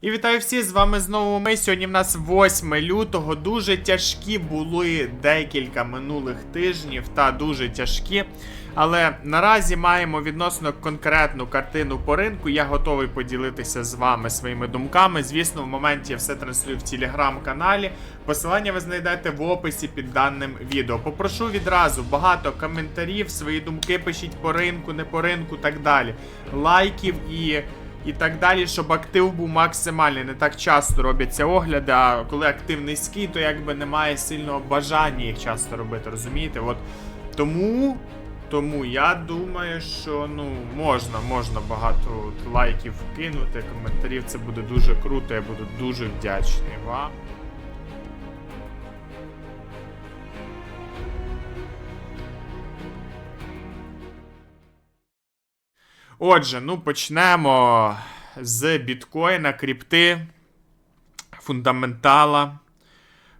І вітаю всіх, з вами знову ми. Сьогодні в нас 8 лютого. Дуже тяжкі були декілька минулих тижнів та дуже тяжкі. Але наразі маємо відносно конкретну картину по ринку. Я готовий поділитися з вами своїми думками. Звісно, в моменті я все транслюю в телеграм-каналі. Посилання ви знайдете в описі під даним відео. Попрошу відразу багато коментарів, свої думки пишіть по ринку, не по ринку, так далі. Лайків і. І так далі, щоб актив був максимальний. Не так часто робляться огляди, а коли актив низький, то якби немає сильного бажання їх часто робити, розумієте? От тому, тому я думаю, що ну можна, можна багато лайків кинути, коментарів. Це буде дуже круто, я буду дуже вдячний вам. Отже, ну почнемо з біткоїна, крипти, фундаментала,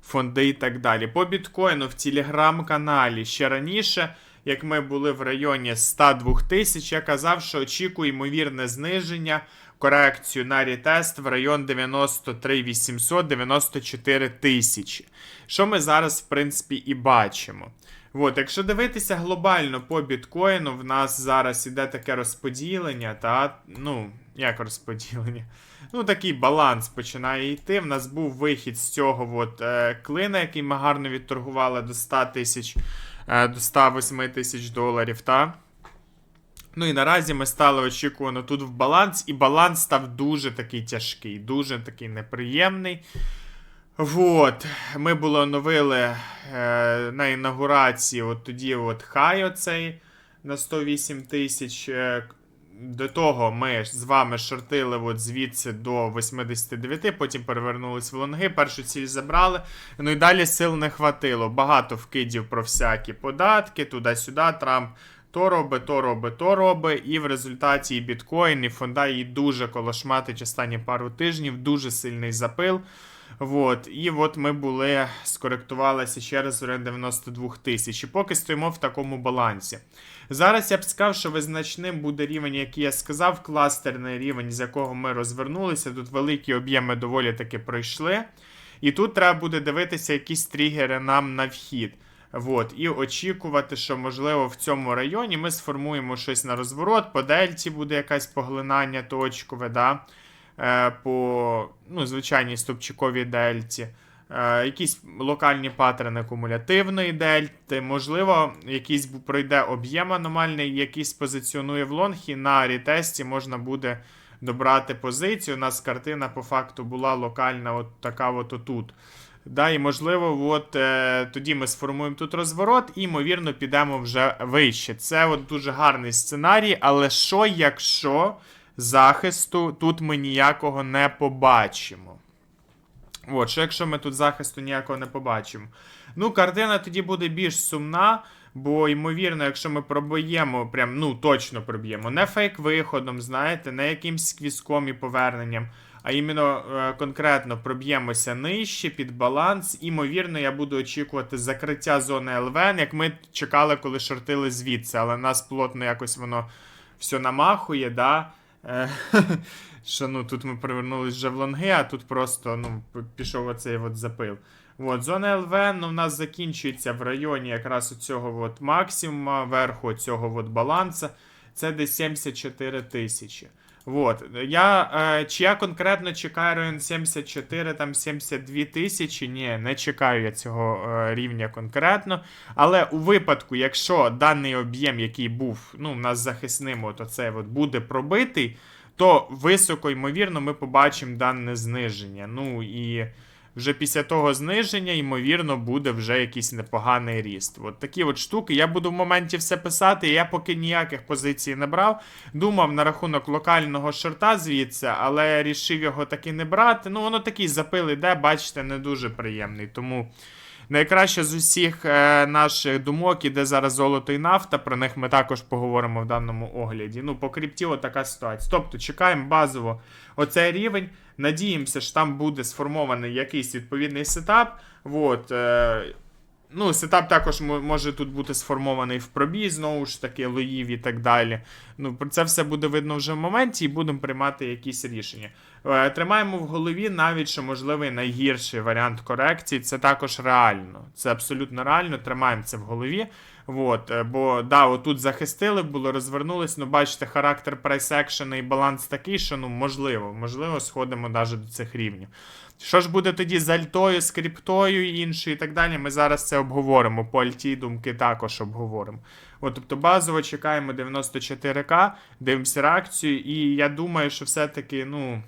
фонди і так далі. По біткоїну в телеграм-каналі ще раніше, як ми були в районі 102 тисяч, я казав, що очікую ймовірне зниження, корекцію на рітест в район 93 800 94 тисячі. Що ми зараз, в принципі, і бачимо. От, якщо дивитися глобально по біткоїну, в нас зараз іде таке розподілення, та ну, як розподілення? Ну, такий баланс починає йти. В нас був вихід з цього от, е, клина, який ми гарно відторгували до 100 тисяч, е, до 108 тисяч доларів, та? Ну і наразі ми стали очікувано тут в баланс, і баланс став дуже такий тяжкий, дуже такий неприємний. Вот, ми було оновили е, на інаугурації, от тоді от хай оцей на 108 тисяч. Е, до того ми з вами шортили от звідси до 89, потім перевернулись в лонги, першу ціль забрали. Ну і далі сил не хватило. Багато вкидів про всякі податки, туди-сюди, Трамп. То робить, то робить, то робить, і в результаті і біткоін, і фонда її дуже колошматить останні пару тижнів, дуже сильний запил. Вот. І от ми були, скоректувалися ще раз в район 92 тисяч. І поки стоїмо в такому балансі. Зараз я б сказав, що визначним буде рівень, який я сказав, кластерний рівень, з якого ми розвернулися. Тут великі об'єми доволі таки пройшли. І тут треба буде дивитися якісь тригери нам на вхід. Вот, і очікувати, що, можливо, в цьому районі ми сформуємо щось на розворот, по дельті буде якесь поглинання точкове, да? Е, по ну, звичайній стопчиковій дельті. Е, якісь локальні паттерни кумулятивної дельти, можливо, якийсь пройде об'єм аномальний, який позиціонує в лонг, і на рітесті можна буде добрати позицію. У нас картина по факту була локальна, от така от отут. Да, і можливо, от е, тоді ми сформуємо тут розворот і, ймовірно, підемо вже вище. Це от дуже гарний сценарій, але що, якщо захисту тут ми ніякого не побачимо? От, що якщо ми тут захисту ніякого не побачимо? Ну, картина тоді буде більш сумна, бо, ймовірно, якщо ми проб'ємо, прям, ну, точно проб'ємо, не фейк-виходом, знаєте, не якимсь квізком і поверненням, а іменно е, конкретно проб'ємося нижче під баланс. Імовірно, я буду очікувати закриття зони ЛВН, як ми чекали, коли шортили звідси, але нас плотно якось воно все намахує, да. Е, Що ну тут ми привернулись вже в лонги, а тут просто ну, пішов оцей от запил. От, зона ЛВ ну, в нас закінчується в районі якраз цього от максимума, верху цього от баланса. Це десь 74 тисячі. Вот. Я, е, чи я конкретно чекаю район 74, там 72 тисячі? Ні, не чекаю я цього е, рівня конкретно. Але у випадку, якщо даний об'єм, який був ну, у нас захисним, от оцей от, буде пробитий, то високо ймовірно ми побачимо дане зниження. Ну і вже після того зниження, ймовірно, буде вже якийсь непоганий ріст. От такі от штуки. Я буду в моменті все писати. Я поки ніяких позицій не брав. Думав на рахунок локального шорта звідси, але рішив його таки не брати. Ну, воно такий запил іде, бачите, не дуже приємний. Тому. Найкраще з усіх е, наших думок іде зараз золото і нафта. Про них ми також поговоримо в даному огляді. Ну, по крипті така ситуація. Тобто, чекаємо базово оцей рівень. Надіємося, що там буде сформований якийсь відповідний сетап. Вот, е, Ну, сетап також може тут бути сформований в пробій, знову ж таки, лоїв і так далі. Ну, про це все буде видно вже в моменті і будемо приймати якісь рішення. Е, Тримаємо в голові навіть, що можливий найгірший варіант корекції. Це також реально. Це абсолютно реально. Тримаємо це в голові. От, е, бо да, отут захистили, було розвернулись. Ну, бачите, характер прайс-екшена і баланс такий, що ну можливо, можливо, сходимо навіть до цих рівнів. Що ж буде тоді з альтою, з криптою і іншою і так далі? Ми зараз це обговоримо. По альті думки також обговоримо. От, тобто базово чекаємо 94к, дивимося реакцію, і я думаю, що все-таки, ну.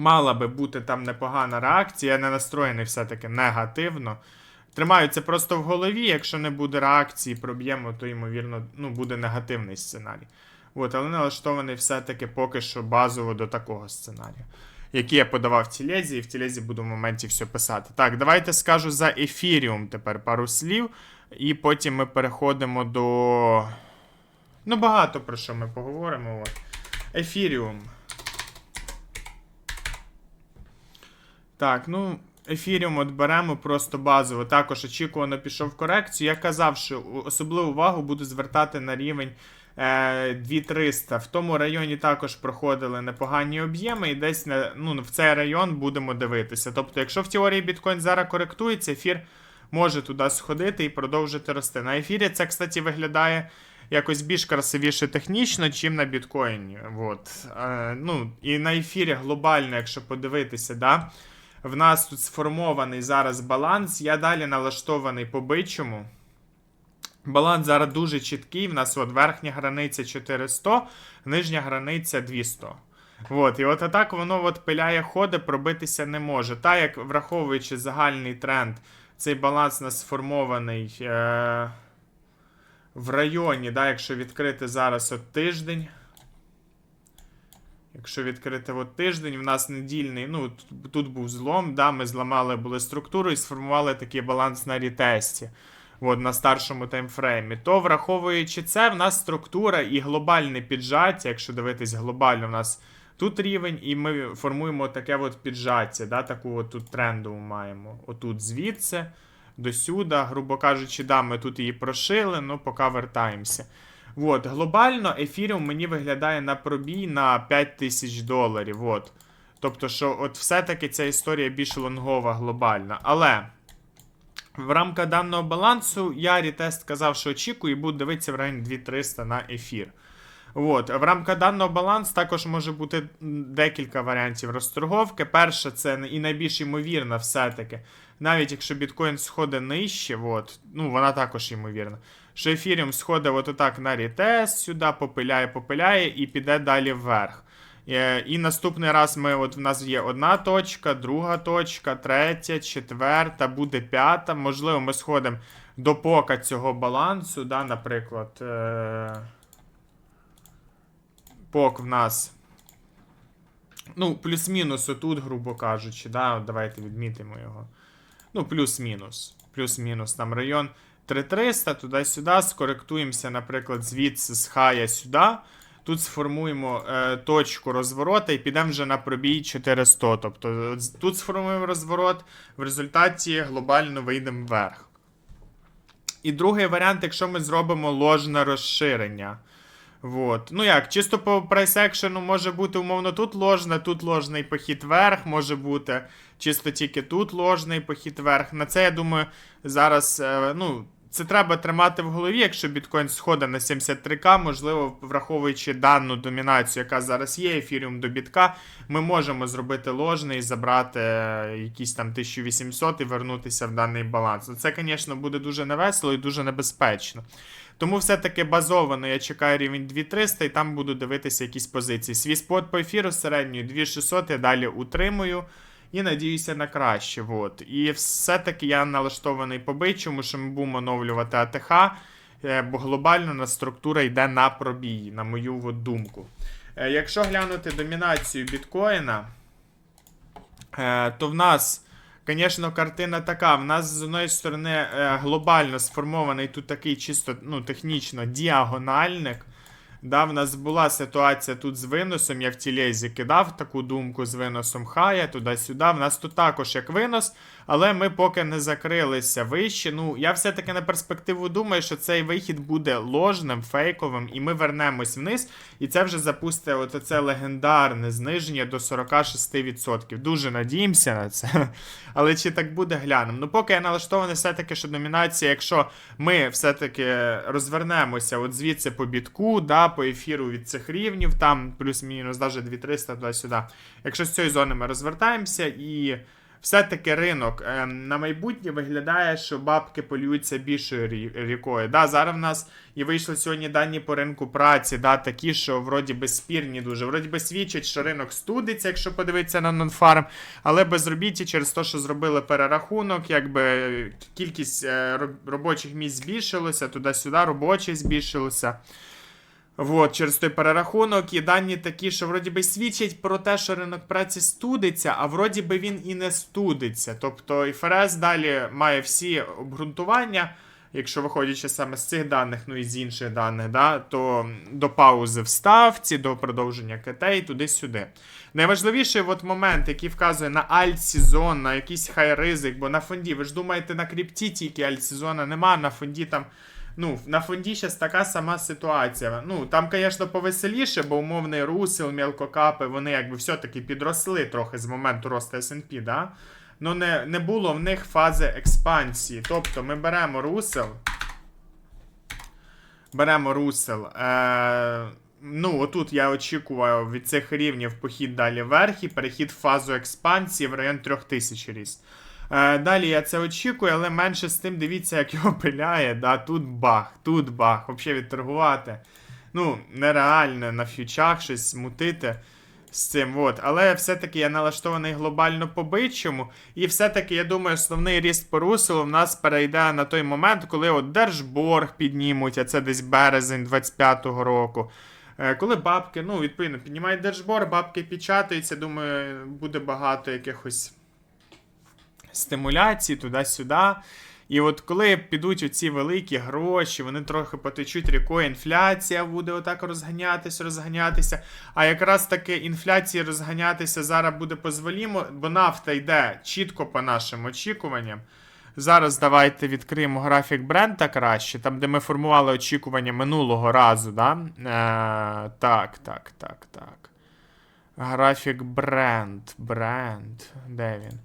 Мала би бути там непогана реакція, я не настроєний все-таки негативно. Тримаю це просто в голові. Якщо не буде реакції, проб'ємо, то ймовірно ну, буде негативний сценарій. От, але налаштований все-таки поки що базово до такого сценарію, який я подавав в тілезі, і в тілезі буду в моменті все писати. Так, давайте скажу за ефіріум тепер пару слів, і потім ми переходимо до. Ну, багато про що ми поговоримо. От. Ефіріум. Так, ну, ефіріум от беремо просто базово. Також очікувано пішов корекцію. Я казав, що особливу увагу буду звертати на рівень е, 2300. В тому районі також проходили непогані об'єми, і десь на, ну, в цей район будемо дивитися. Тобто, якщо в теорії біткоін зараз коректується, ефір може туди сходити і продовжити рости. На ефірі це, кстати, виглядає. Якось більш красивіше технічно, чим на біткоїні. От. Е, ну, і на ефірі глобально, якщо подивитися, да, в нас тут сформований зараз баланс. Я далі налаштований по бичому. Баланс зараз дуже чіткий. В нас от верхня границя 400, нижня границя 200. От, і от атак воно от пиляє ходи, пробитися не може. Та як враховуючи загальний тренд, цей баланс у нас сформований е- в районі, да, якщо відкрити зараз от тиждень. Якщо відкрити от тиждень, в нас недільний, ну тут, тут був злом, да, ми зламали були структуру і сформували такий баланс на рітесті. От, на старшому таймфреймі. То враховуючи це, в нас структура і глобальне піджаття, якщо дивитись глобально, в нас тут рівень, і ми формуємо таке от піджаття, да, таку от тут трендову маємо. Отут звідси до сюди, грубо кажучи, да, ми тут її прошили, ну поки вертаємося. От, глобально ефіріум мені виглядає на пробій на 5 тисяч доларів. От. Тобто, що от все-таки ця історія більш лонгова глобальна. Але в рамках даного балансу я рітест казав, що очікую, і буду дивитися в районі 2300 на ефір. От. В рамках даного балансу також може бути декілька варіантів розторговки. Перша, це і найбільш ймовірна все-таки. Навіть якщо біткоін сходить нижче, от, ну вона також ймовірна. Що ефіріум сходить от отак на рітест сюди, попиляє, попиляє і піде далі вверх. Е, І наступний раз ми, от в нас є одна точка, друга точка, третя, четверта, буде п'ята. Можливо, ми сходимо до пока цього балансу, да, наприклад. Е... Пок в нас. Ну, плюс-мінус отут, грубо кажучи, да, давайте відмітимо його. Ну, плюс-мінус. Плюс-мінус там район 3300, туди-сюди, скоректуємося, наприклад, звідси з хая сюди. Тут сформуємо е, точку розворота і підемо вже на пробій 400. Тобто тут сформуємо розворот, в результаті глобально вийдемо вверх. І другий варіант, якщо ми зробимо ложне розширення. Вот. Ну як, чисто по прайс-екшену може бути умовно тут ложне, тут ложний похід вверх, може бути чисто тільки тут ложний похід вверх. На це я думаю, зараз е, ну, це треба тримати в голові, якщо біткоін сходить на 73к, можливо, враховуючи дану домінацію, яка зараз є, ефіріум до бітка, ми можемо зробити ложний, забрати е, якісь там 1800 і вернутися в даний баланс. Ну, Це, звісно, буде дуже невесело і дуже небезпечно. Тому все-таки базовано я чекаю рівень 2300 і там буду дивитися якісь позиції. Свій спот по ефіру середньою 2600 я далі утримую. І надіюся на краще. От. І все-таки я налаштований по бичому, що ми будемо оновлювати АТХ, е, бо глобально на структура йде на пробій, на мою от думку. Е, Якщо глянути домінацію біткоїна, е, то в нас, звісно, картина така. В нас з одної сторони глобально сформований тут такий чисто ну, технічно діагональник. Да, в нас була ситуація тут з виносом. Я в тілезі кидав таку думку з виносом хая туди-сюди. В нас тут також як винос, але ми поки не закрилися вище. Ну, я все-таки на перспективу думаю, що цей вихід буде ложним, фейковим, і ми вернемось вниз. І це вже запустить от це легендарне зниження до 46%. Дуже надіємося на це. Але чи так буде, глянемо. Ну, поки я налаштований все-таки, що домінація, якщо ми все-таки розвернемося от звідси по бітку, да, по ефіру від цих рівнів, там плюс-мінус, навіть 2300 туди-сюди. Якщо з цієї зони ми розвертаємося і. Все-таки ринок е, на майбутнє виглядає, що бабки полюються більшою рікою. Да, зараз в нас і вийшли сьогодні дані по ринку праці, да, такі, що вроді би спірні дуже. Вроді би свідчать, що ринок студиться, якщо подивитися на нонфарм, але безробітті через те, що зробили перерахунок, якби кількість е, робочих місць збільшилася, туди-сюди робочі збільшилося. Вот, через той перерахунок і дані такі, що вроді би свідчать про те, що ринок праці студиться, а вроді би він і не студиться. Тобто ІФРС далі має всі обґрунтування, якщо виходячи саме з цих даних, ну і з інших даних, да, то до паузи в ставці, до продовження КТ і туди-сюди. Найважливіший от момент, який вказує на альт-сезон, на якийсь хай-ризик, бо на фонді, ви ж думаєте, на крипті тільки альт-сезона нема, на фонді там. Ну, на фонді зараз така сама ситуація. Ну, там, звісно, повеселіше, бо умовний русел, мелкокапи, вони якби все-таки підросли трохи з моменту росту S&P, да? Ну, не, не було в них фази експансії. Тобто ми беремо русел. Беремо русел. Е, ну, отут я очікував від цих рівнів похід далі вверх і перехід в фазу експансії в район 3000 ріст. Е, далі я це очікую, але менше з тим дивіться, як його пиляє. Да? Тут бах, тут бах. Взагалі відторгувати. Ну, нереально на фьючах щось мутити з цим. От. Але все-таки я налаштований глобально по бичому. І все-таки, я думаю, основний ріст по руселу в нас перейде на той момент, коли от Держборг піднімуть, а це десь березень 25-го року. Е, Коли бабки, ну, відповідно, піднімають держбор, бабки печатаються, думаю, буде багато якихось стимуляцій туди-сюди. І от коли підуть оці великі гроші, вони трохи потечуть рікою, інфляція буде отак розганятися, розганятися. А якраз таки інфляції розганятися зараз буде позволімо, бо нафта йде чітко по нашим очікуванням. Зараз давайте відкриємо графік бренда краще, там, де ми формували очікування минулого разу. Да? Е, так, так, так, так. Графік бренд. Бренд. Де він?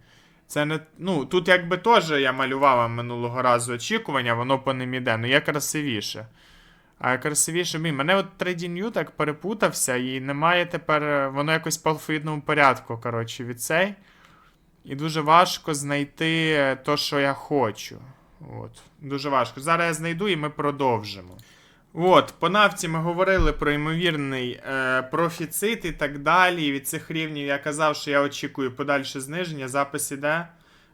Це не. Ну, тут якби теж я малював минулого разу очікування, воно по ним іде. Ну, є красивіше. А красивіше, блін, мене от TradingView так перепутався, і немає тепер. е, Воно якось по алфавітному порядку, коротше, від цей. І дуже важко знайти е, то, що я хочу. От. Дуже важко. Зараз я знайду і ми продовжимо. От, по нафті ми говорили про ймовірний е, профіцит і так далі. Від цих рівнів я казав, що я очікую подальше зниження. Запис іде.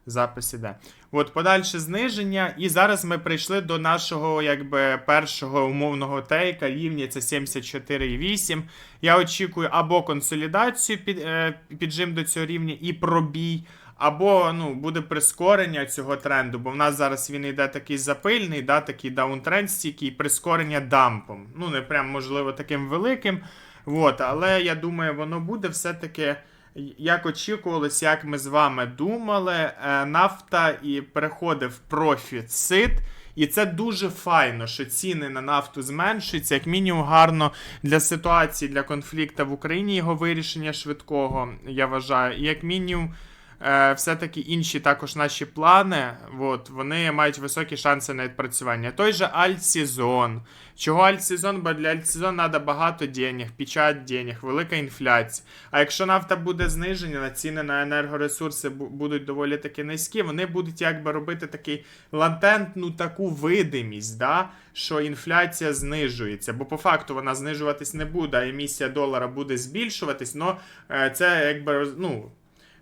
Запис іде. От, подальше зниження. І зараз ми прийшли до нашого якби, першого умовного тейка. Рівня це 74,8. Я очікую або консолідацію під, е, піджим до цього рівня і пробій. Або ну, буде прискорення цього тренду, бо в нас зараз він йде такий запильний, да, такий даунтренд стійкий, прискорення дампом. Ну, не прям можливо таким великим. От, але я думаю, воно буде все-таки, як очікувалось, як ми з вами думали, е, нафта і переходить в профіцит. І це дуже файно, що ціни на нафту зменшуються, як мінімум гарно для ситуації, для конфлікту в Україні його вирішення швидкого, я вважаю. І як мінімум все-таки інші також наші плани, от, вони мають високі шанси на відпрацювання. Той же альтсезон. Чого альтсезон? Бо для альтсезон треба багато денег, печать денег, велика інфляція. А якщо нафта буде знижена, ціни на енергоресурси будуть доволі таки низькі, вони будуть якби робити такий латентну таку видимість, да? що інфляція знижується. Бо по факту вона знижуватись не буде, а емісія долара буде збільшуватись, але це якби ну,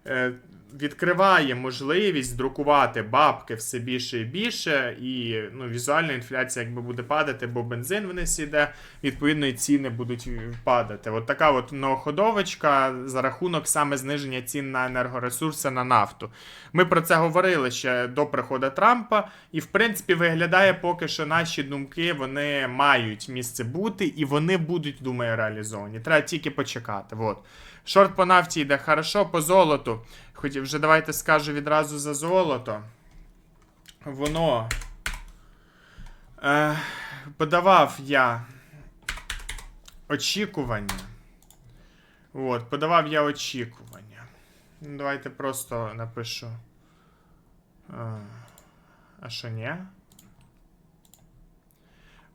е, відкриває можливість друкувати бабки все більше і більше, і ну, візуальна інфляція якби буде падати, бо бензин вниз іде, відповідно, і ціни будуть падати. От така от новоходовочка за рахунок саме зниження цін на енергоресурси на нафту. Ми про це говорили ще до приходу Трампа, і в принципі виглядає поки що наші думки вони мають місце бути, і вони будуть, думаю, реалізовані. Треба тільки почекати. От. Шорт по нафті йде хорошо, по золоту. Хотів вже давайте скажу відразу за золото. Воно. Е, подавав я очікування. От, подавав я очікування. Давайте просто напишу. Е, а що ні?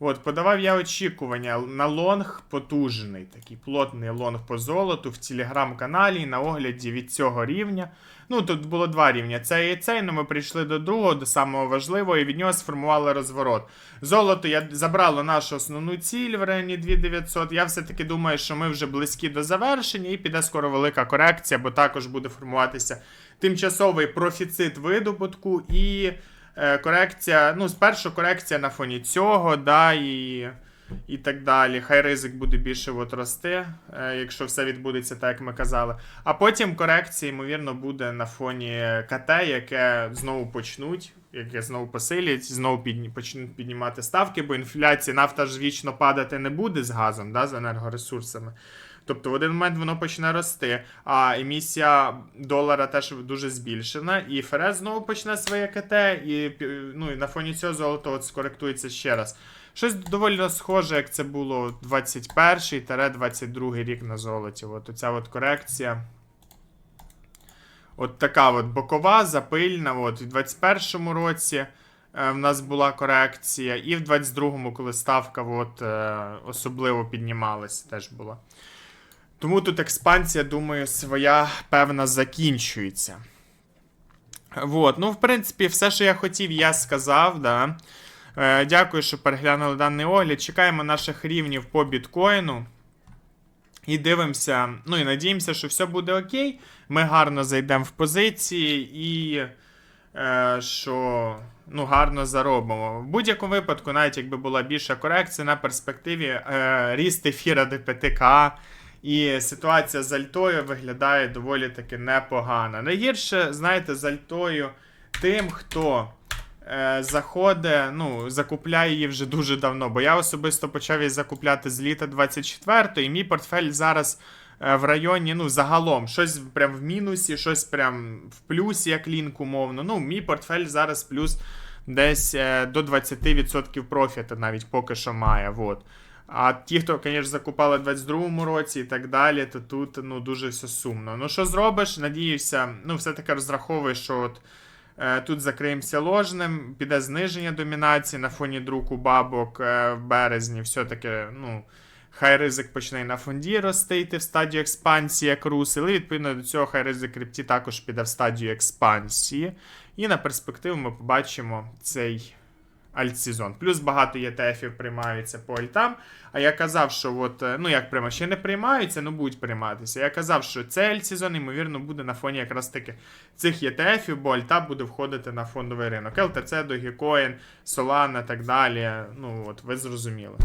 От, подавав я очікування на лонг потужний, такий плотний лонг по золоту в телеграм-каналі на огляді від цього рівня. Ну, тут було два рівня. Цей і цей, але ми прийшли до другого, до самого важливого, і від нього сформували розворот. Золото я забрало нашу основну ціль в районі 2900. Я все-таки думаю, що ми вже близькі до завершення, і піде скоро велика корекція, бо також буде формуватися тимчасовий профіцит видобутку і корекція. Ну, спершу корекція на фоні цього, да, і. І так далі. Хай ризик буде більше от рости, е, якщо все відбудеться так, як ми казали. А потім корекція, ймовірно, буде на фоні КТ, яке знову почнуть, яке знову посилять, знову почнуть піднімати ставки, бо інфляція, нафта ж вічно падати не буде з газом, да, з енергоресурсами. Тобто в один момент воно почне рости, а емісія долара теж дуже збільшена, і ФРС знову почне своє КТ, і ну, і на фоні цього золото от скоректується ще раз. Щось доволі схоже, як це було 21-22 рік на золоті. От оця от корекція. От така от бокова, запильна. От, У 21-му році е, в нас була корекція, і в 22-му, коли ставка от, е, особливо піднімалася, теж була. Тому тут експансія, думаю, своя певна закінчується. Вот. Ну, в принципі, все, що я хотів, я сказав. Да. Е, Дякую, що переглянули даний огляд. Чекаємо наших рівнів по біткоїну. І дивимося, ну і надіємося, що все буде окей. Ми гарно зайдемо в позиції і е, що ну, гарно заробимо. В будь-якому випадку, навіть якби була більша корекція на перспективі, е, ріст ефіра до 5К. І ситуація з Альтою виглядає доволі таки непогано. Найгірше, знаєте, з Альтою тим, хто е, заходить, ну, закупляє її вже дуже давно. Бо я особисто почав її закупляти з літа 24-го, і мій портфель зараз е, в районі, ну, загалом, щось прям в мінусі, щось прям в плюсі, як лінк умовно. Ну, мій портфель зараз плюс десь е, до 20% профіту навіть поки що має. Вот. А ті, хто, звісно, закупали в 22-му році і так далі, то тут ну, дуже все сумно. Ну, що зробиш? Надіюся, ну, все-таки розраховую, що от е, тут закриємося ложним, піде зниження домінації на фоні друку бабок е, в березні. Все-таки, ну, хай ризик почне на фонді рости, йти в стадію експансії, як рус, але відповідно до цього хай ризик крипті також піде в стадію експансії. І на перспективу ми побачимо цей альтсезон. Плюс багато ETF-ів приймаються по альтам. А я казав, що от, е, ну як прямо ще не приймаються, ну будуть прийматися. Я казав, що цей альтсезон, ймовірно, буде на фоні якраз таки цих ETF-ів, бо альта буде входити на фондовий ринок. ЛТЦ, Dogecoin, Solana і так далі. Ну, от, ви зрозуміли.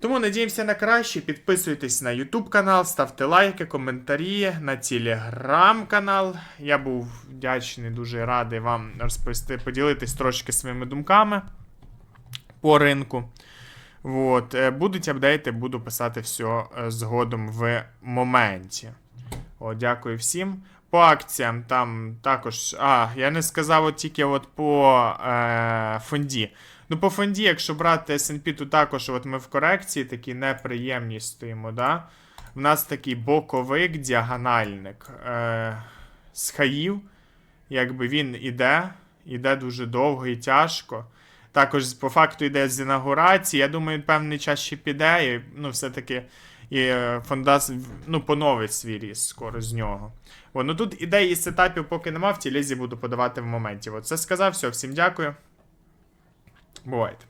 Тому надіємося на краще. Підписуйтесь на YouTube канал, ставте лайки, коментарі, на Telegram канал. Я був вдячний, дуже радий вам розповісти, поділитись трошки своїми думками по ринку. От. е, Будуть апдейти, буду писати все е, згодом в моменті. О, дякую всім. По акціям там також. А, я не сказав от тільки от по е, фонді. Ну, по фонді, якщо брати SP, то також от ми в корекції такі неприємні стоїмо, да? В нас такий боковик, діагональник е, з хаїв. Якби він іде, іде дуже довго і тяжко. Також по факту йде з інаугурації. Я думаю, певний час ще піде, і ну, все-таки і е, Фондас ну, поновить свій ріст скоро з нього. О, ну тут ідей і сетапів поки нема, в тілезі буду подавати в моменті. От це сказав, все, всім дякую. Бувайте.